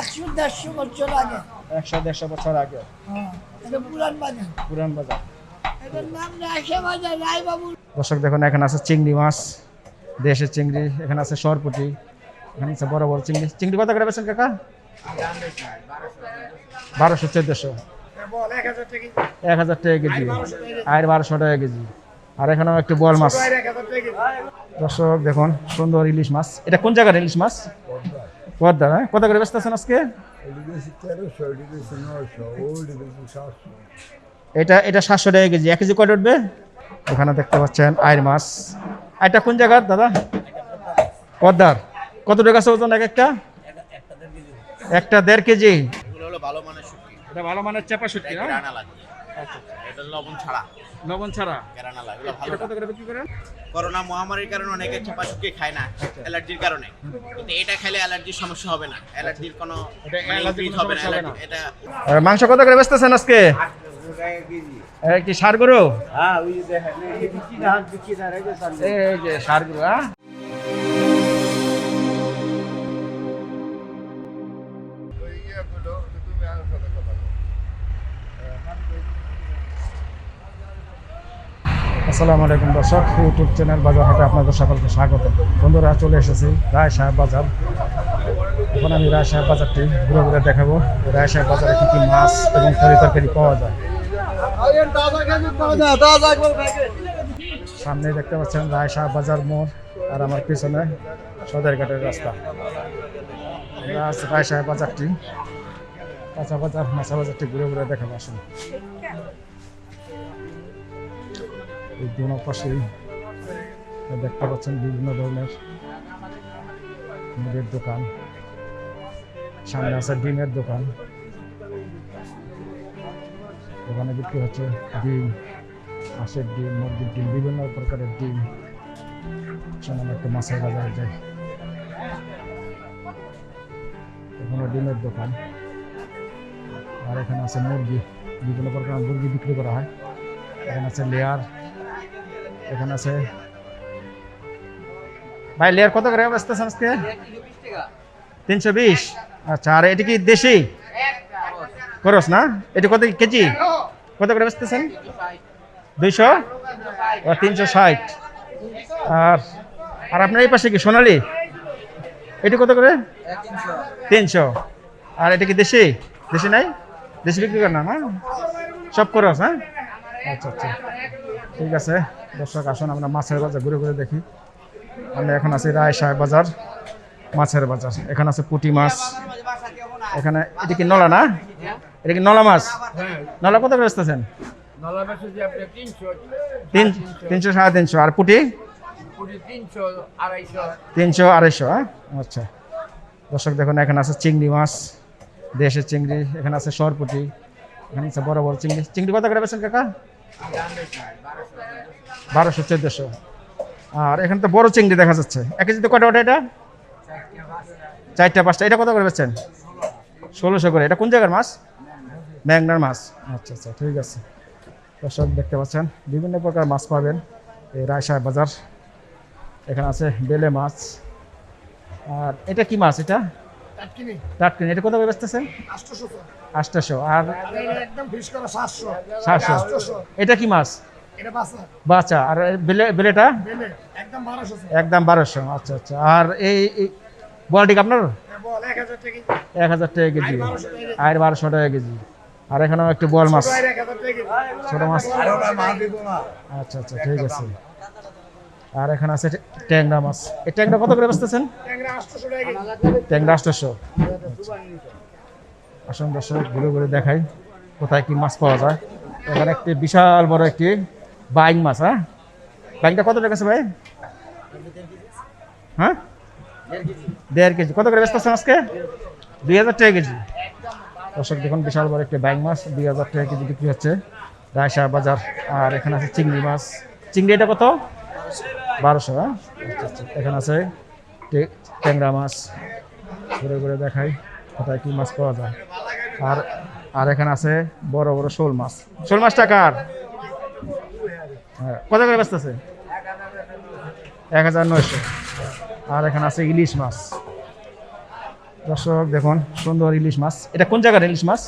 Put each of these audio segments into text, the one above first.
একশো দেড়শো বছর আগে। একশো দেড়শো বছর আগে। হ্যাঁ এটা পুরান বাজার। পুরান বাজার। এটার নাম রায়সা বাজার রায়বাবু দর্শক দেখুন এখানে আছে চিংড়ি মাছ দেশের চিংড়ি এখানে আছে সরপুটি এখানে আছে বড় বড় চিংড়ি। চিংড়ি কত করে বেছেন কাকা? বারোশো চোদ্দশো। এক হাজার টাকা কেজি। আর বারোশো টাকা কেজি। আর এখানেও একটু বল মাছ। দর্শক দেখুন সুন্দর ইলিশ মাছ। এটা কোন জায়গার ইলিশ মাছ? পদ্মা হ্যাঁ? কত করে ব্যস্ত আছেন আজকে? এটা এটা সাতশো টাকা কেজি। এক কেজি কয়টা উঠবে? এখানে দেখতে পাচ্ছেন আয়ের মাছ। এটা কোন জায়গার দাদা? পদ্মার কত টাকা আছে ওজন এক একটা? একটা দেড় কেজি। ভালো মানের শুটকি। এটা ভালো মানের চাপা কেরানা লাগে। এটা লবণ ছাড়া। লবণ ছাড়া? কেরানা এগুলো ভালো কত করে বিক্রি করেন? করোনা মহামারীর কারণে অনেকে চাপা শুটকি খায় না অ্যালার্জির কারণে। কিন্তু এটা খেলে অ্যালার্জির সমস্যা হবে না। অ্যালার্জির কোনো এটা মানে হবে না। এটা মাংস কত করে বেচতেছেন আজকে? কি সার গরু? এই যে সার। গরু হ্যাঁ আসসালামু আলাইকুম দর্শক ইউটিউব চ্যানেল বাজার হাটে আপনাদের সকলকে স্বাগত। বন্ধুরা, চলে এসেছি রায় সাহেব বাজার। এখন আমি রায় সাহেব বাজারটি ঘুরে ঘুরে দেখাবো। রায় সাহেব বাজারে কী কী মাছ এবং তরি তরকারি পাওয়া যায়। সামনে দেখতে পাচ্ছেন রায় সাহেব বাজার মোড় আর আমার পিছনে সদরঘাটের রাস্তা। রায় সাহেব বাজারটি, কাঁচা বাজার, মাছা বাজারটি ঘুরে ঘুরে দেখাবো আসুন। এই দুনো পাশেই দেখতে পাচ্ছেন বিভিন্ন ধরনের মুদির দোকান। সামনে আছে ডিমের দোকান। দোকানে বিক্রি হচ্ছে ডিম, হাঁসের ডিম, মুরগির ডিম, বিভিন্ন প্রকারের ডিম। সামনে একটা মাছের বাজারে যায় এখানে ডিমের দোকান। আর এখানে আছে মুরগি। বিভিন্ন প্রকার মুরগি বিক্রি করা হয়। এখানে আছে লেয়ার। এখানে আছে। ভাই লেয়ার কত করে বেচতেছেন আজকে? তিনশো বিশ। আচ্ছা আর এটি কি দেশি? করস না? এটি কত কেজি? কত করে বেচতেছেন দুইশো? তিনশো ষাট। আর আর আপনার এই পাশে কি সোনালি? এটি কত করে? তিনশো। আর এটা কি দেশি? দেশি নাই? দেশি বিক্রি করেন না? সব করস হ্যাঁ? আচ্ছা আচ্ছা। ঠিক আছে দর্শক আসুন আমরা মাছের বাজার ঘুরে ঘুরে দেখি। আমরা এখন আছি রায় সাহেব বাজার মাছের বাজার। এখানে আছে পুঁটি মাছ। এখানে এটা কি নলা না? এটা কি নলা মাছ? নলা কত করে বেচতেছেন? তিনশো। সাড়ে তিনশো। আর পুঁটি? তিনশো আড়াইশো। হ্যাঁ? আচ্ছা। দর্শক দেখুন এখানে আছে চিংড়ি মাছ দেশের চিংড়ি এখানে আছে সরপুটি এখানে আছে বড় বড় চিংড়ি। চিংড়ি কত করে বেছেন কাকা? বারোশো চোদ্দোশো। আর এখানে তো বড় চিংড়ি দেখা যাচ্ছে। এক কেজিতে কটা ওটা এটা? চারটা, পাঁচটা। এটা কত করে বেচছেন? ষোলোশো করে। এটা কোন জায়গার মাছ? ম্যাংনার মাছ। আচ্ছা আচ্ছা ঠিক আছে। দর্শক, দেখতে পাচ্ছেন, বিভিন্ন প্রকার মাছ পাবেন এই রায় সাহেব বাজার। এখানে আছে বেলে মাছ। আর এটা কি মাছ এটা? টাটকিনি এটা কত করে বেচতেছেন? আটশোশো। আর একদম সাতশো। এটা কি মাছ? বাচ্চা। আর বেলে বেলেটা? একদম বারোশো। আচ্ছা আচ্ছা। আর এই বলটিক আপনার? এক হাজার টাকা কেজি। আর বারোশো টাকা কেজি। আর এখানেও একটু বল মাছ। ছোট মাছ। আচ্ছা আচ্ছা ঠিক আছে। আর এখানে আছে ট্যাংরা মাছ। এই ট্যাংরা কত করে বেচতেছেন? ট্যাংরা আটশোশো আসুন দর্শক, ঘুরে ঘুরে দেখাই কোথায় কি মাছ পাওয়া যায়। এখানে একটি বিশাল বড় একটি বাইং মাছ হ্যাঁ? বাইংটা কত টাকা ভাই? হ্যাঁ? দেড় কেজি। কত করে বেচতেছেন আজকে? দুই হাজার টাকা কেজি। দর্শক, দেখুন বিশাল বড় একটি বাইং মাছ, দুই হাজার টাকা কেজি বিক্রি হচ্ছে। রায়সা বাজার, আর এখানে আছে চিংড়ি মাছ। চিংড়ি এটা কত? বারোশো হ্যাঁ? এখানে আছে ট্যাংরা মাছ। ঘুরে ঘুরে দেখাই কোথায় কি মাছ পাওয়া যায়। আর আর এখানে আছে বড় বড় শোল মাছ। শোল মাছটা কার? হ্যাঁ কত করে বেচতেছে? এক হাজার নয়শো। আর এখানে আছে ইলিশ মাছ। দর্শক দেখুন, সুন্দর ইলিশ মাছ। এটা কোন জায়গার ইলিশ মাছ?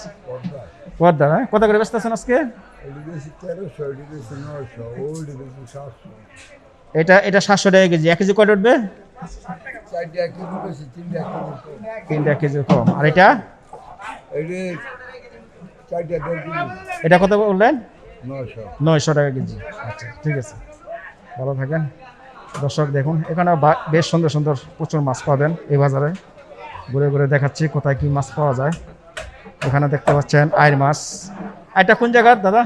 পদ্মা হ্যাঁ? কত করে ব্যস্ত আছেন আজকে এটি এটি সাতশো টাকা কেজি। এক কেজি কয়টা উঠবে? তিনটে কেজি কম। আর এটা? এটি কত বললেন? নয়শো টাকা কেজি। আচ্ছা ঠিক আছে। ভালো থাকেন। দর্শক দেখুন এখানে বেশ সুন্দর সুন্দর প্রচুর মাছ পাবেন এই বাজারে। ঘুরে ঘুরে দেখাচ্ছি কোথায় কি মাছ পাওয়া যায়। এখানে দেখতে পাচ্ছেন আইর মাছ। এটা কোন জায়গার, দাদা?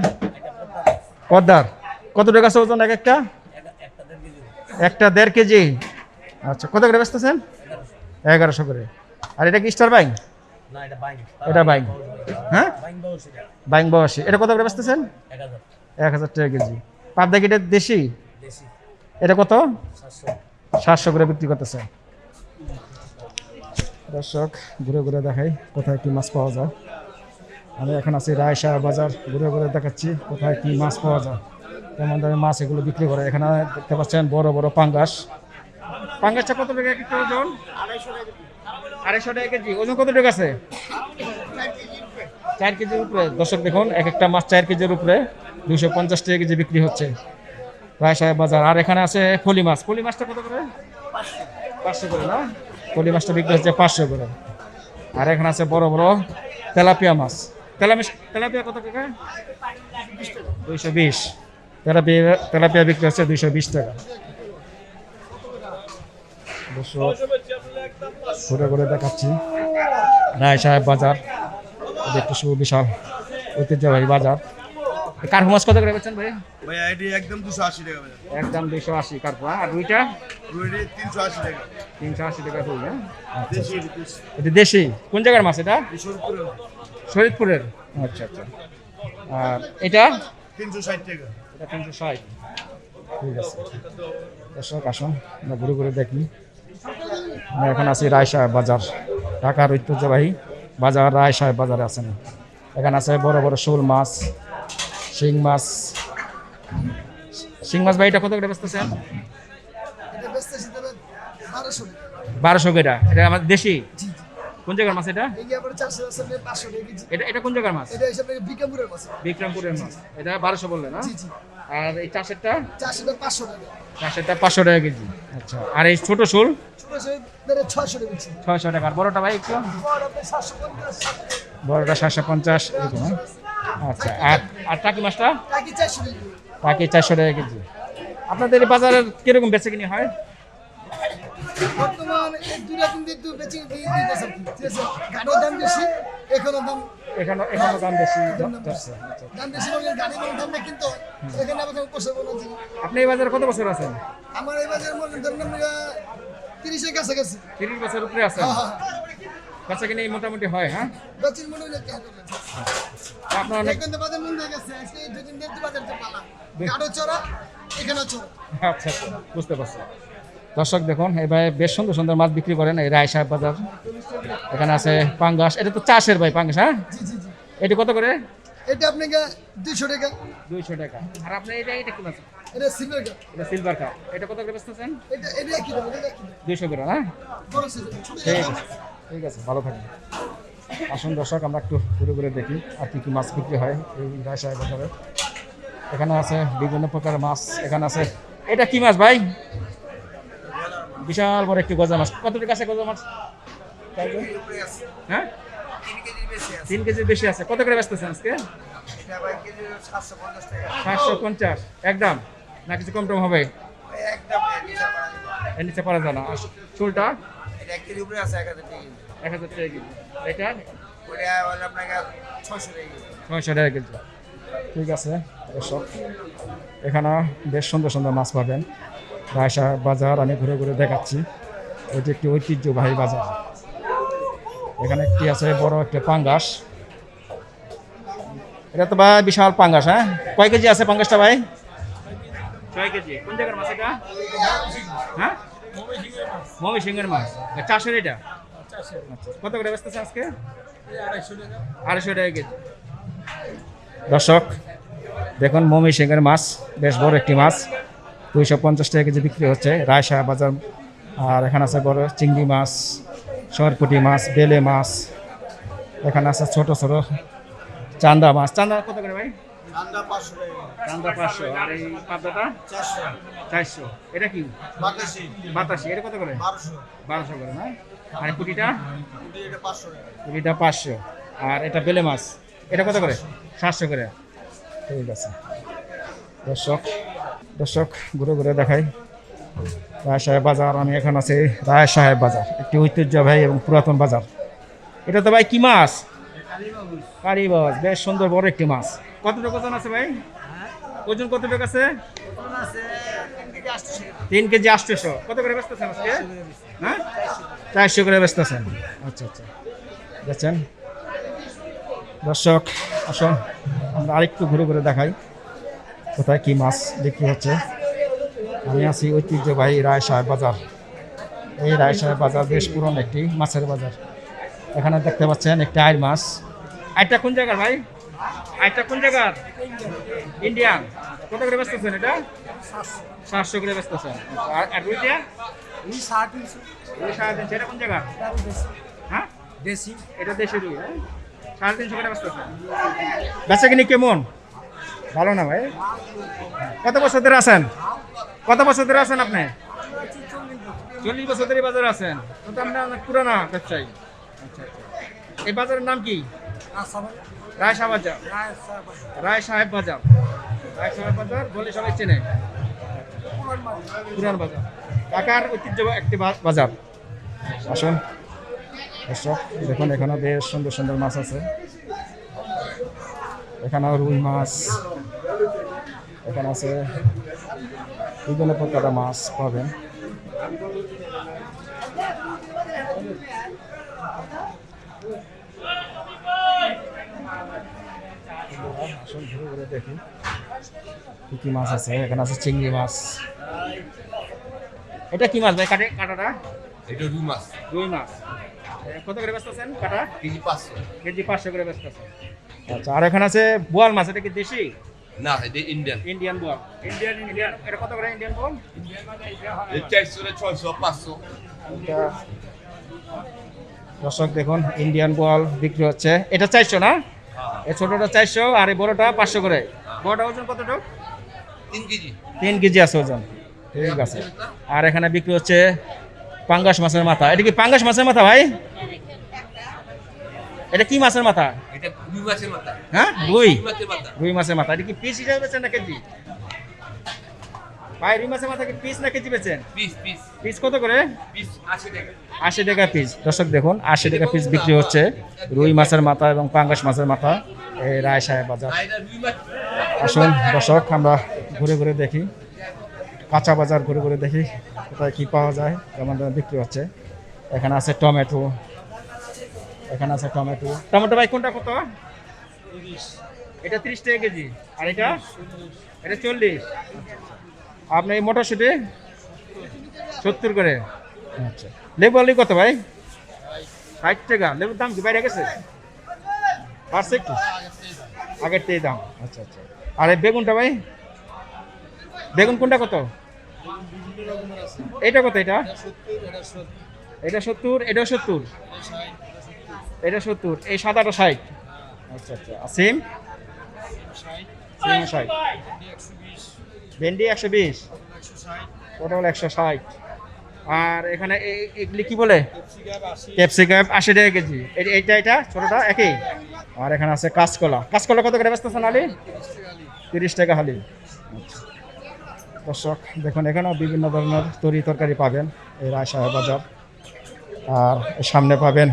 পদ্মার। কত টাকা আছে ওজন এক একটা? একটা দেড় কেজি। আচ্ছা কত করে বেচতেছেন? এগারোশো করে। আর এটা কি স্টার বাইং? এটা বাইং। হ্যাঁ? বাইং বয়সী এটা। কত করে বেচতেছেন? এক হাজার। টাকা কেজি। পাবদা কি এটা দেশি? এটা কত? সাতশো করে বিক্রি করতেছে। দর্শক ঘুরে ঘুরে দেখাই কোথায় কি মাছ পাওয়া যায়। আমি এখন আছি রায়শাহ বাজার। ঘুরে ঘুরে দেখাচ্ছি কোথায় কি মাছ পাওয়া যায়। কেমন দামে মাছ এগুলো বিক্রি করে। এখানে দেখতে পাচ্ছেন বড় বড় পাঙ্গাস। পাঙ্গাসটা কত টাকা একটা ওজন? আড়াইশো টাকা কেজি। ওজন কত টাকা আছে? চার কেজির উপরে। দর্শক দেখুন, এক একটা মাছ চার কেজির উপরে দুশো পঞ্চাশ টাকা কেজি বিক্রি হচ্ছে। রায় সাহেব বাজার। আর এখানে আছে ফলি মাছ। ফলি মাছটা কত করে? পাঁচশো করে, না? ফলি মাছটা বিক্রি হচ্ছে পাঁচশো করে। আর এখানে আছে বড় বড় তেলাপিয়া মাছ। তেলাপিয়া কত টাকা? দুইশো বিশ। তেলাপিয়া তেলাপিয়া বিক্রি হচ্ছে দুইশো বিশ টাকা। ঘুরে ঘুরে দেখাচ্ছি। রায় সাহেব বাজার। এটা একটু সুবিশাল ঐতিহ্যবাহী বাজার। কত করে বেচছেন ভাই? এটি একদম দুশো আশি টাকা একদম আর দুইটা? টাকা। হ্যাঁ দেশি এটা দেশি? কোন জায়গার মাছ এটা? শরীদপুরের আচ্ছা আচ্ছা। আর এটা? তিনশো ষাট টাকা। এটা তিনশো ষাট। ঠিক আছে। দর্শক আসুন আমরা ঘুরে ঘুরে দেখি। আমি এখন আছি রায় বাজার ঢাকার ঐতিহ্যবাহী বাজার রায় সাহেব বাজারে আছেন। এখানে আছে বড় বড় শোল মাছ শিং মাছ। শিং মাছ ভাই এটা কত করে বেচতেছেন? বারোশো কেটা এটা আমাদের দেশি? কোন জায়গার মাছ এটা? এটা এটা কোন জায়গার মাছ? এটা হিসাবে বিক্রমপুরের মাছ। বিক্রমপুরের মাছ। এটা বারোশো বললে না জি জি। আর এই চাষেরটা? টাকা পাঁচশো টাকা। চাষেরটা পাঁচশো টাকা কেজি। আচ্ছা। আর এই ছোট শোল? ছোট সে বেড়ে ছয়শো টাকা আর বড়টা ভাই একটু? বড়টা সাতশো পঞ্চাশ এরকম হ্যাঁ? আচ্ছা। আর আর টাকি মাছটা? টাকি চারশো টাকা টাকি চারশো টাকা কেজি। আপনাদের এই বাজারের কীরকম বেচে কিনি হয়? বর্তমান দুটা দিন একটু বেশি দিতেছে ঠিক আছে? গাড়ির দাম বেশি এখনও দাম এখানে এখানে দাম বেশি দাম বেশি। যাচ্ছে। আচ্ছা। দাম বেশি বলে গাড়ি কোনো দাম নেই কিন্তু এখানে যে। আপনি এই বাজারে কত বছর আছেন? আমার এই বাজারের মনে ধরেন আমরা তিরিশের কাছাকাছি। তিরিশ বছর উপরে আছেন? হ্যাঁ হ্যাঁ। বেচা কিনি মোটামুটি হয় হ্যাঁ? বেচির মনে কেন আপনার অনেক এখন তো বাজার মন হয়ে গেছে আজকে দুদিন দেখতে বাজার তো পালা। গাড়ো চড়া এখানে চড়া। আচ্ছা আচ্ছা বুঝতে পারছি। দর্শক দেখুন এবার বেশ সুন্দর সুন্দর মাছ বিক্রি করেন এই রায় সাহেব বাজার। এখানে আছে পাঙ্গাস এটা তো চাষের ভাই পাঙ্গাস হ্যাঁ? এটি কত করে? এটা আপনাকে দুইশো টাকা। দুইশো টাকা। আর আপনার এটা এটা কি মাছ এটা সিলভার কাপ এটা সিলভার কাপ এটা কত করে বেচতেছেন? এটা এটা কি দাম এটা দুইশো করে ছোট ঠিক আছে। ঠিক আছে ভালো থাকবেন। আসুন দর্শক আমরা একটু ঘুরে ঘুরে দেখি আর কি কি মাছ বিক্রি হয় এই রায় সাহেব বাজারে। এখানে আছে বিভিন্ন প্রকার মাছ এখানে আছে এটা কি মাছ ভাই? বিশাল বড় একটি গজা মাছ। কত টাকা আছে গজা মাছ? হ্যাঁ? তিন কেজির বেশি আছে। কত করে বেচতেছেন আজকে? সাতশো পঞ্চাশ। একদম? না কিছু কম টম হবে? এর নিচে পারা যায় না চুলটা? এক হাজার টাকা কেজি। এটা? ছয়শো টাকা কেজি। ঠিক আছে এসব এখানে বেশ সুন্দর সুন্দর মাছ পাবেন। রায়সা বাজার আমি ঘুরে ঘুরে দেখাচ্ছি। এটি একটি ঐতিহ্যবাহী বাজার। এখানে একটি আছে বড় একটা পাঙ্গাস। এটা তো ভাই বিশাল পাঙ্গাস হ্যাঁ? কয় কেজি আছে পাঙ্গাসটা ভাই? ছয় কেজি। কোন জায়গার মাছ এটা? হ্যাঁ? মমি সিংহের মাছ। চাষের এটা? কত করে বেচতেছে আজকে? আড়াইশো টাকা কেজি। দর্শক দেখুন মমি সিংহের মাছ বেশ বড় একটি মাছ। দুইশো পঞ্চাশ টাকা কেজি বিক্রি হচ্ছে। রায়শাহ বাজার আর এখানে আছে বড় চিংড়ি মাছ সরপুটি মাছ বেলে মাছ এখানে আছে ছোট ছোট চান্দা মাছ। চান্দা কত করে ভাই? চান্দা পাঁচশো আর এই চারশো। এটা কি? বাতাসি। বাতাসি। এটা কত করে? বারোশো। না? আর পাঁচশো আর এটা বেলে মাছ। এটা কত করে? সাতশো করে। ঠিক আছে। দর্শক দর্শক, ঘুরে ঘুরে দেখাই। রায় সাহেব বাজার, আমি এখন আছি রায় সাহেব বাজার, একটি ঐতিহ্যবাহী এবং পুরাতন বাজার। এটা তো ভাই কি মাছ? কারিবাস বেশ সুন্দর, বড় একটি মাছ। কতটুকু ওজন আছে ভাই? ওজন কতটুকু আছে? তিন কেজি আটশোশো কত করে বেচতেছেন আজকে? হ্যাঁ? চারশো করে ব্যস্ত বেচতেছেন। আচ্ছা আচ্ছা। দেখছেন? দর্শক, আসুন, আমরা আরেকটু ঘুরে ঘুরে দেখাই। কোথায় কি মাছ বিক্রি হচ্ছে? আমি আছি ঐতিহ্যবাহী রায় সাহেব বাজার। এই রায় সাহেব বাজার বেশ পুরনো একটি মাছের বাজার। এখানে দেখতে পাচ্ছেন একটি আয়ের মাছ। আইটা কোন জায়গার ভাই? আইটা কোন জায়গার? ইন্ডিয়ান। কত করে বেচতেছেন এটা? সাতশো করে বেচতেছেন আর আর রুইটা? রুই সাড়ে তিনশো এটা কোন জায়গা হ্যাঁ? দেশি। এটা দেশি রুই হ্যাঁ? সাড়ে তিনশো করে বেচতেছেন বেচা কিনি কেমন? ভালো না ভাই? কত বছর ধরে আছেন? কত বছর ধরে আছেন আপনি? চল্লিশ বছর ধরে বাজারে আছেন। তো আপনার অনেক পুরানা ব্যবসায়ী। আচ্ছা আচ্ছা এই বাজারের নাম কি? রায় সাহেব বাজার। রায় সাহেব বাজার। রায় সাহেব বাজার বলে সবাই চেনে। পুরান বাজার। ঢাকার ঐতিহ্য একটি বাজার। আসুন। দেখুন এখানে বেশ সুন্দর সুন্দর মাছ আছে। এখানে রুই মাছ এখানে আছে বিভিন্ন প্রকারের মাছ পাবেন। আসুন ঘুরে ঘুরে দেখি কি কি মাছ আছে? এখানে আছে চিংড়ি মাছ। এটা কি মাছ ভাই? কাটে কাটাটা? এটা রুই মাছ। রুই মাছ। কত করে ব্যস্ত আছেন কাটা? কেজি পাঁচশো। কেজি পাঁচশো করে ব্যস্ত আছেন আচ্ছা আর এখানে আছে বোয়াল মাছ এটা কি দেশি? না এটা ইন্ডিয়ান ইন্ডিয়ান বোয়াল। ইন্ডিয়ান ইন্ডিয়ান এটা কত করে ইন্ডিয়ান বোয়াল? ছয়শো পাঁচশো। দর্শক দেখুন ইন্ডিয়ান বল বিক্রি হচ্ছে। এটা চারশো না? এই ছোটটা চারশো আর এই বড়টা পাঁচশো করে। বড়টা ওজন কতটুকু তিন কেজি। তিন কেজি আছে ওজন। ঠিক আছে। আর এখানে বিক্রি হচ্ছে পাঙ্গাস মাছের মাথা। এটা কি পাঙ্গাস মাছের মাথা ভাই? এটা কি মাছের মাথা? এটা রুই মাছের মাথা। হ্যাঁ রুই? রুই মাছের মাথা। এটা কি পিস হিসাবে বেচেন না কেজি? ভাই রুই মাছের মাথা কি পিস না কেজি বেচেন? Piece piece. পিস কত করে? পিস আশি টাকা। আশি টাকা পিস। দর্শক দেখুন আশি টাকা পিস বিক্রি হচ্ছে। রুই মাছের মাথা এবং পাঙ্গাস মাছের মাথা। এই রায় সাহেব বাজার। আসুন দর্শক আমরা ঘুরে ঘুরে দেখি। কাঁচা বাজার ঘুরে ঘুরে দেখি কোথায় কী পাওয়া যায় কেমন বিক্রি হচ্ছে। এখানে আছে টমেটো এখানে আছে টমেটো। টমেটো ভাই কোনটা কত? এটা তিরিশ টাকা কেজি। আর এটা? এটা চল্লিশ। আপনি এই মটরশুটি? সত্তর করে। আচ্ছা। লেবু আলু কত ভাই? ষাট টাকা। লেবুর দাম কি বাইরে গেছে? বাড়ছে একটু। আগের থেকে দাম। আচ্ছা আচ্ছা। আর এই বেগুনটা ভাই? বেগুন কোনটা কত? এটা কত এটা? এটা সত্তর এটা সত্তর। এটা সত্তর এই সাদাটা ষাট। আচ্ছা আচ্ছা। আর সিম সিম ষাট। ভেন্ডি একশো বিশ। পটল একশো ষাট। আর এখানে এগুলি কি বলে? ক্যাপসিকাম আশি টাকা কেজি। এই- এইটা এটা ছোটটা একই? আর এখানে আছে কাঁচকলা। কাঁচকলা কত করে বেচতেছেন আলি? তিরিশ টাকা হালি আচ্ছা। দর্শক দেখুন এখানেও বিভিন্ন ধরনের তরি তরকারি পাবেন। এই রায় সাহেব বাজার। আর এর সামনে পাবেন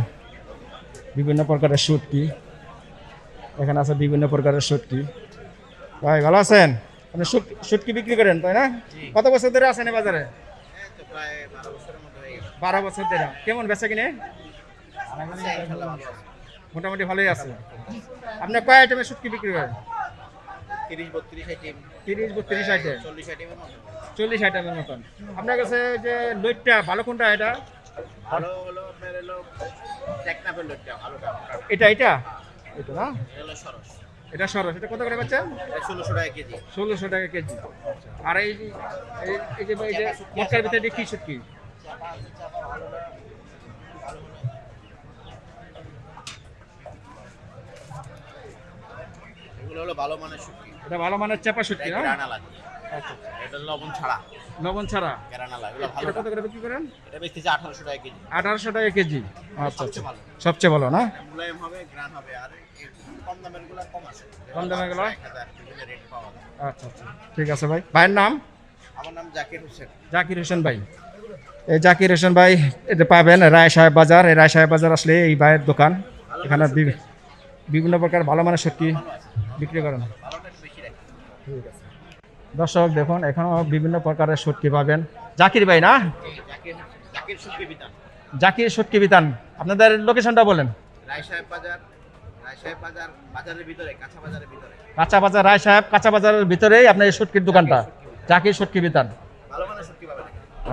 বিভিন্ন প্রকারের শুটকি এখানে আছে বিভিন্ন প্রকারের শুটকি ভাই ভালো আছেন? আপনি শুটকি বিক্রি করেন তাই না? কত বছর ধরে আছেন এই বাজারে? বারো বছর ধরে। কেমন বেচা কিনে। মোটামুটি ভালোই আছে। আপনার কয় আইটেমের শুটকি বিক্রি করেন? আইটেম চল্লিশ আইটেমের মতন। আপনার কাছে যে লইটটা ভালো কোনটা এটা? ভালো ষোলোশো টাকা কেজি। ষোলোশো টাকা কেজি। আর এই যে এই যে ভিতরে কি হলো ভালো মানের এটা ভালো মানের চাপা সুটকি না? এটা লবণ ছাড়া। লবণ ছাড়া? গ্রানালা এগুলো ভালো কত করে বিক্রি করেন? এটা বেচতেছে আঠারোশো টাকা কেজি। আঠারোশো টাকা কেজি। আচ্ছা আচ্ছা। সবচেয়ে ভালো না? মুলায়ম হবে গ্রান হবে আর কম দামেরগুলো কম আছে। কম দামেরগুলো? এক হাজার বিভিন্ন রেট পাওয়া আচ্ছা আচ্ছা। ঠিক আছে ভাই। ভাইয়ের নাম? আমার নাম জাকির হোসেন। জাকির হোসেন ভাই। এই জাকির হোসেন ভাই এটা পাবেন রায় সাহেব বাজার। এই রায় সাহেব বাজার আসলে এই ভাইয়ের দোকান। এখানে বিভিন্ন প্রকার ভালো মানের সত্যি বিক্রি করেন। ঠিক আছে। দর্শক দেখুন এখানেও বিভিন্ন প্রকারের সটকি পাবেন। জাকির ভাই না? জাকির সটকি বিতান। আপনাদের লোকেশনটা বলেন। কাঁচা বাজার রায় সাহেব কাঁচা বাজারের ভিতরেই আপনার এই সটকির দোকানটা। জাকির সটকি বিতান।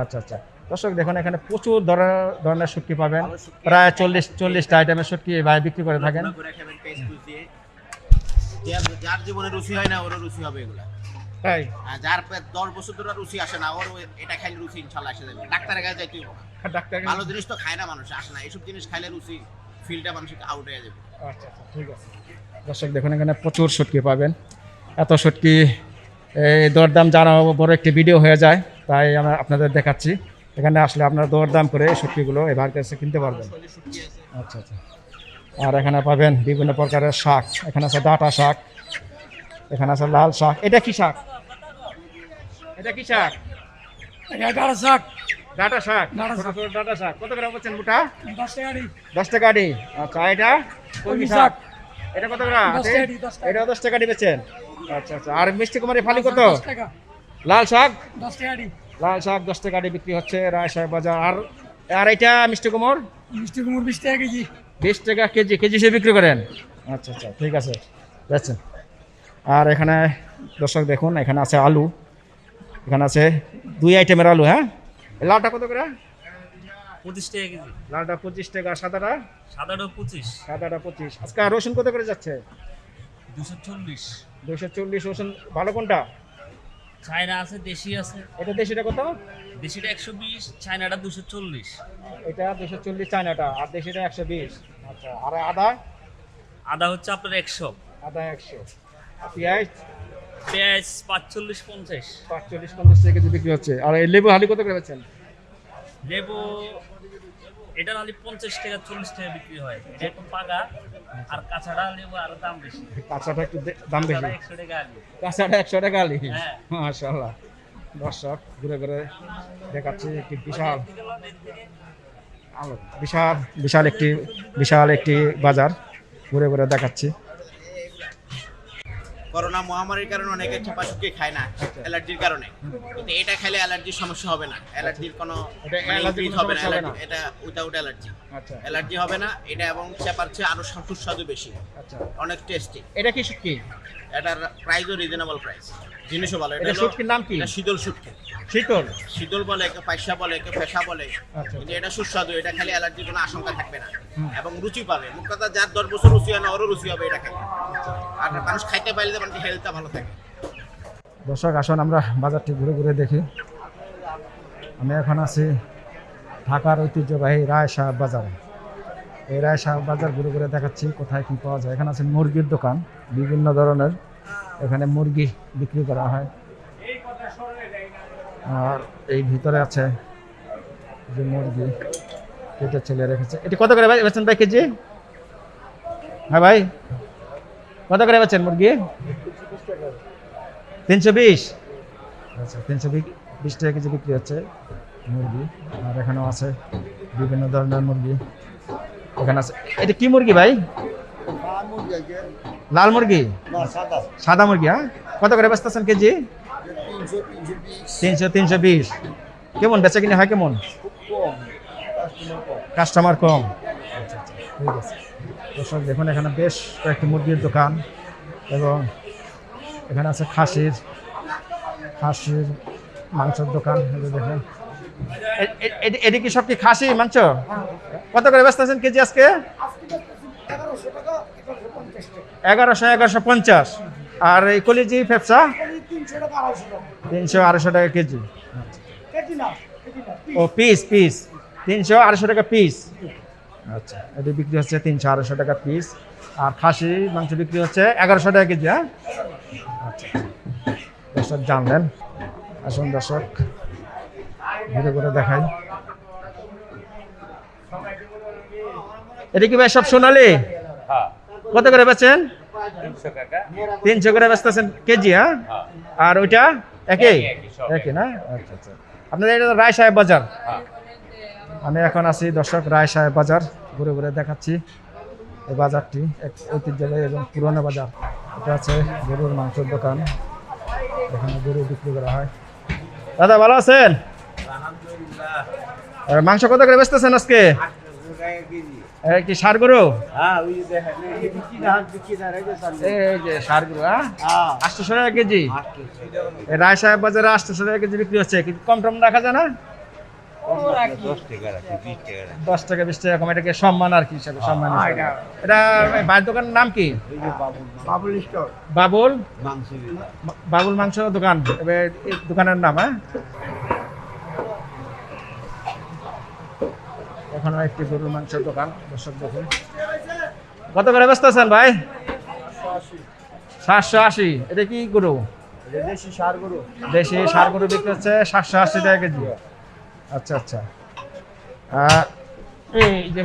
আচ্ছা আচ্ছা। দর্শক দেখুন এখানে প্রচুর ধরনের ধরনের শুটকি পাবেন। প্রায় চল্লিশ চল্লিশটা আইটেমের এই ভাই বিক্রি করে থাকেন। যার জীবনে রুচি হয় না ওরও রুচি হবে এগুলা। যার পেট দশ বছর ধরে রুচি আসে না ওর এটা খাইলে রুচি ইনশাল্লাহ আসে যাবে। ডাক্তারের কাছে যাইতেই হবে। ডাক্তার ভালো জিনিস তো খায় না মানুষ আসে না। এইসব জিনিস খাইলে রুচি ফিলটা মানুষকে আউট হয়ে যাবে। আচ্ছা আচ্ছা ঠিক আছে। দর্শক দেখুন এখানে প্রচুর শুটকি পাবেন। এত শুটকি এই দরদাম জানাও বড় একটি ভিডিও হয়ে যায় তাই আমরা আপনাদের দেখাচ্ছি। এখানে আসলে আপনারা দরদাম করে এই শুটকিগুলো এবার কাছে কিনতে পারবেন। আচ্ছা আচ্ছা। আর এখানে পাবেন বিভিন্ন প্রকারের শাক। এখানে আছে ডাটা শাক। এখানে আছে লাল শাক। এটা কি শাক? এটা কি শাক? এগারো শাক। ডাটা শাক? ডাঁটা ছোট ছোট ডাটা শাক। কত করে বলছেন মোটা? দশ টাকারি দশ টাকা আটি আচ্ছা এটা? কলমি কলমি শাক। শাক। এটা কত করে? দশ টাকা আটি, দশ টাকা। এটা দশ টাকা দিবেছেন আচ্ছা আচ্ছা। আর মিষ্টি কুমারী ফালি কত? লাল শাক? দশ লাল শাক দশ টাকা বিক্রি হচ্ছে রায় সাহেব বাজার। আর আর এটা মিষ্টি কুমোর? মিষ্টি কুমড় বিশ টাকা কেজি। বিশ টাকা কেজি কেজি হিসেবে বিক্রি করেন? আচ্ছা আচ্ছা। ঠিক আছে। যাচ্ছেন। আর এখানে দর্শক দেখুন এখানে আছে আলু। এখানে আছে দুই আইটেমের আলু হ্যাঁ? লালটা কত করে? পঁচিশ টাকা কেজি। লালটা পঁচিশ টাকা সাদাটা? সাদাটা পঁচিশ। সাদাটা পঁচিশ। আজকে রসুন কত করে যাচ্ছে? দুশো চল্লিশ। দুশো চল্লিশ রসুন। ভালো কোনটা? চায়না আছে দেশি আছে। এটা দেশিটা কত? দেশিটা একশো বিশ চায়নাটা দুশো চল্লিশ। এটা দুশো চল্লিশ চায়নাটা আর দেশিটা একশো বিশ। আচ্ছা আর আদা? আদা হচ্ছে আপনার একশো। আদা একশো। পেঁয়াজ পেঁয়াজ পাঁচচল্লিশ পঞ্চাশ। পাঁচচল্লিশ পঞ্চাশ টাকা কেজি বিক্রি হচ্ছে। আর এই লেবু হালি কত করে বেচেন? লেবু এটা নাহলে পঞ্চাশ টাকা চল্লিশ টাকা বিক্রি হয়। এটা একটু পাকা আর কাঁচাটা লেবু আরও দাম বেশি। কাঁচাটা একটু দাম বেশি। একশো টাকা আলু কাঁচাটা একশো টাকা আলি হ্যাঁ। মাশাল্লাহ দর্শক ঘুরে ঘুরে দেখাচ্ছি একটি বিশাল আলো বিশাল বিশাল একটি বিশাল একটি বাজার। ঘুরে ঘুরে দেখাচ্ছি। করোনা মহামারীর কারণে অনেকে চাপা শুকিয়ে খায় না অ্যালার্জির কারণে। কিন্তু এটা খেলে অ্যালার্জির সমস্যা হবে না। অ্যালার্জির কোনো এটা মানে হবে না। এটা উইদাউট অ্যালার্জি। আচ্ছা। অ্যালার্জি হবে না। এটা এবং চাপার চেয়ে আরও সুস্বাদু বেশি। আচ্ছা। অনেক টেস্টি এটা কি কি এটার প্রাইসও রিজনেবল প্রাইস জিনিসও ভালো। এটা শুটকির নাম কি? এটা শীতল শুটকি। শীতল? শীতল বলে একে পয়সা বলে একে পেশা বলে। আচ্ছা। কিন্তু এটা সুস্বাদু। এটা খেলে অ্যালার্জির কোনো আশঙ্কা থাকবে না। এবং রুচি পাবে। মুখ কথা যার দশ বছর রুচি হয় না ওরও রুচি হবে এটা খেলে। আর মানুষ খাইতে পারলে মানুষের হেলথটা ভালো দর্শক, আসুন আমরা বাজারটি ঘুরে ঘুরে দেখি। আমি এখন আছি ঢাকার ঐতিহ্যবাহী রায় সাহেব বাজারে। এই রায় সাহেব বাজার ঘুরে ঘুরে দেখাচ্ছি, কোথায় কী পাওয়া যায়। এখানে আছে মুরগির দোকান, বিভিন্ন ধরনের। এখানে মুরগি বিক্রি করা হয়। আর এই ভিতরে আছে যে মুরগি কেটে ছেলে রেখেছে। এটি কত করে ভাই? বেচেন ভাই কেজি? হ্যাঁ ভাই। কত করে বেচেন মুরগি? তিনশো বিশ? আচ্ছা তিনশো বিশ টাকা কেজি বিক্রি হচ্ছে মুরগি। আর এখানেও আছে বিভিন্ন ধরনের মুরগি। এখানে আছে এটা কি মুরগি ভাই? লাল মুরগি? সাদা মুরগি হ্যাঁ? কত করে বেচতেছেন কেজি? তিনশো তিনশো বিশ। কেমন বেচা কিনে হয় কেমন? কাস্টমার কম। আচ্ছা আচ্ছা ঠিক আছে। দর্শক দেখুন এখানে বেশ কয়েকটি মুরগির দোকান এবং এখানে আছে খাসির খাসির মাংসের দোকান দেখুন। এ- এ- এ- এটি কি সব কি খাসি মাংস? কত করে ব্যস্ত আছেন কেজি আজকে? এগারোশো এগারোশো পঞ্চাশ। আর এই কলিজি ফেপসা? তিনশো আড়াইশো টাকা কেজি। ও পিস পিস। তিনশো আড়াইশো টাকা পিস। আচ্ছা এটি বিক্রি হচ্ছে তিনশো আড়াইশো টাকা পিস আর খাসি মাংস বিক্রি হচ্ছে এগারোশো টাকা কেজি হ্যাঁ? আচ্ছা দর্শক জানলেন। আসুন দর্শক ঘুরে ঘুরে দেখাই। এটা কি ভাই সব সোনালি? কত করে বেচেন? তিনশো করে বেচতেছেন কেজি হ্যাঁ? আর ওইটা একই? একই না? আচ্ছা আচ্ছা। আপনাদের এটা রায় সাহেব বাজার। আমি এখন আছি দর্শক রায় সাহেব বাজার ঘুরে ঘুরে দেখাচ্ছি এই বাজারটি এক ঐতিহ্যবাহী এবং পুরনো বাজার। এটা আছে গরুর মাংসের দোকান এখানে গরু বিক্রি করা হয়। দাদা ভালো আছেন? মাংস কত করে বেচতেছেন আজকে? এই কি সার গরু? টাকা কেজি? এই রায় সাহেব বাজারে আটশোশো টাকা কেজি বিক্রি হচ্ছে কম টম রাখা যায় না? দশ টাকা বিশ টাকা কম এটাকে সম্মান আর কি হিসাবে সম্মান এটা দোকানের নাম কি? বাবুল স্টোর। বাবুল? মাংস বাবুল মাংস দোকান। দোকানের নাম হ্যাঁ? এখানে একটি গরুর মাংসের দোকান দর্শক দেখুন। কত করে ব্যস্ত আছেন ভাই? সাতশো আশি। এটা কি গরু? দেশি সার গরু। দেশি সার গরু বিক্রি হচ্ছে সাতশো আশি টাকা কেজি। আচ্ছা আচ্ছা। এই যে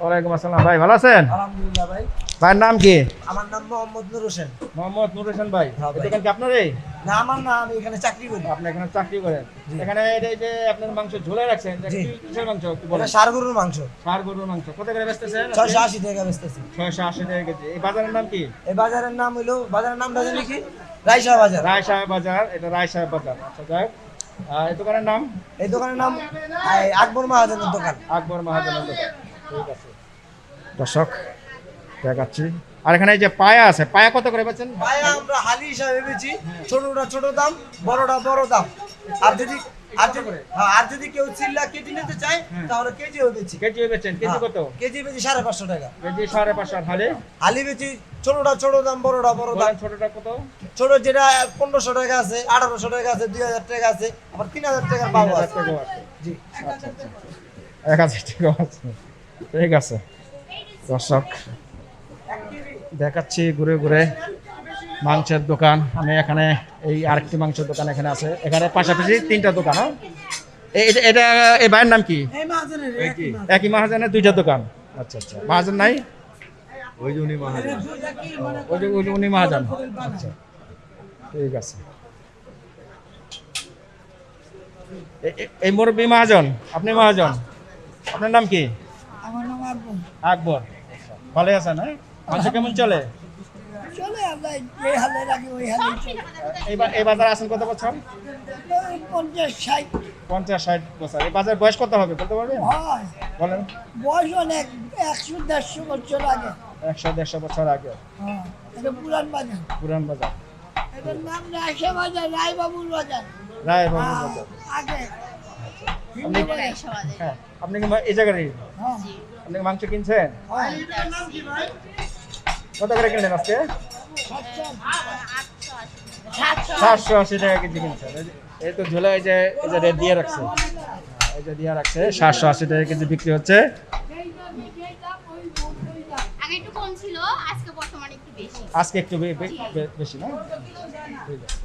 ওয়ালাইকুম আসসালাম। ভাই ভালো আছেন? আলহামদুলিল্লাহ ভাই। ভাইয়ের নাম কি? আমার নাম মোহাম্মদ নুর হোসেন। মোহাম্মদ নুর হোসেন ভাই। এই ভাই। দোকান কি আপনারই না আমার না আমি এখানে চাকরি করি। আপনি এখানে চাকরি করেন। এখানে এই যে আপনার মাংস ঝোলে রাখছেন কিসের মাংস বলেন? সার গরুর মাংস। গরুর মাংস। কত করে বেচতেছেন টাকা বেচতেছি। টাকা কেজি। এই বাজারের নাম কি? এই বাজারের নাম হইল বাজারের নামটা জানি কি রাইসা বাজার। রায় সাহেব বাজার এটা রায় সাহেব বাজার। আচ্ছা যাই এই দোকানের নাম? এই দোকানের নাম আকবর মহাজনের দোকান। আকবর মহাজনের দোকান। ঠিক আছে। দর্শক দেখাচ্ছি। আর এখানে এই যে পায়া আছে পায়া কত করে বেচেন পায়া আমরা হালি হিসাবে বেচি ছোটটা ছোট দাম বড়টা বড় দাম। আর যদি আর যদি হ্যাঁ, আর যদি কেউ চিল্লা কেজি নিতে চায় তাহলে কেজিও বেচি। কেজি বেচেন কেজি কত? হ্যাঁ, কেজি বেচি সাড়ে পাঁচশো টাকা। কেজি সাড়ে পাঁচশো হালে? হালি বেচি ছোটটা ছোট দাম বড়টা বড় দাম। ছোটটা কত? ছোট যেটা পনেরোশো টাকা আছে আঠারোশো টাকা আছে দুই হাজার টাকা আছে আবার তিন হাজার টাকার তিন পাবো আছে। জি। আচ্ছা আচ্ছা এক হাজার টাকা আছে। ঠিক আছে। দর্শক দেখাচ্ছি ঘুরে ঘুরে। মাংসের দোকান। আমি এখানে এই আরেকটি মাংসের দোকান এখানে আছে। এখানে পাশাপাশি তিনটা দোকান হ্যাঁ? এটা এই ভাইয়ের নাম কি? একই। মহাজনের। দুইটা দোকান। আচ্ছা আচ্ছা। মহাজন নাই? ওই যে উনি মহাজন। ওই যে উনি মহাজন। আচ্ছা ঠিক আছে। এই মুরব্বী মহাজন আপনি মহাজন? আপনার নাম কি? আমার নাম আকবর। আকবর। ভালো আছেন হ্যাঁ? মাংস কেমন চলে? চলে আমরা যে হালে রাখি ওই হালে এই বাজারে আছেন কত বছর? ওই পঞ্চাশ ষাট। পঞ্চাশ ষাট বছর। এই বাজার বয়স কত হবে বলতে পারবেন? হয়। বলেন। বয়স অনেক একশো দেড়শো বছর আগে। একশো দেড়শো বছর আগে। হ্যাঁ পুরান বাজার। পুরান বাজার। এটার নাম বাজার রায়বাবুর বাজার। রায় বাবু হ্যাঁ, বাজার। আগে। আপনি হ্যাঁ কি এই হ্যাঁ। আপনি মাংস কিনছেন? কত করে কিনলেন আজকে সাতশো আশি টাকা কেজি কিনছেন এই তো ঝোলা এই যে এই যে রেট দিয়ে রাখছে হ্যাঁ, এই যে দিয়ে রাখছে সাতশো আশি টাকা কেজি বিক্রি হচ্ছে আগে একটু কম ছিল আজকে একটু বেশি না ঠিক আছে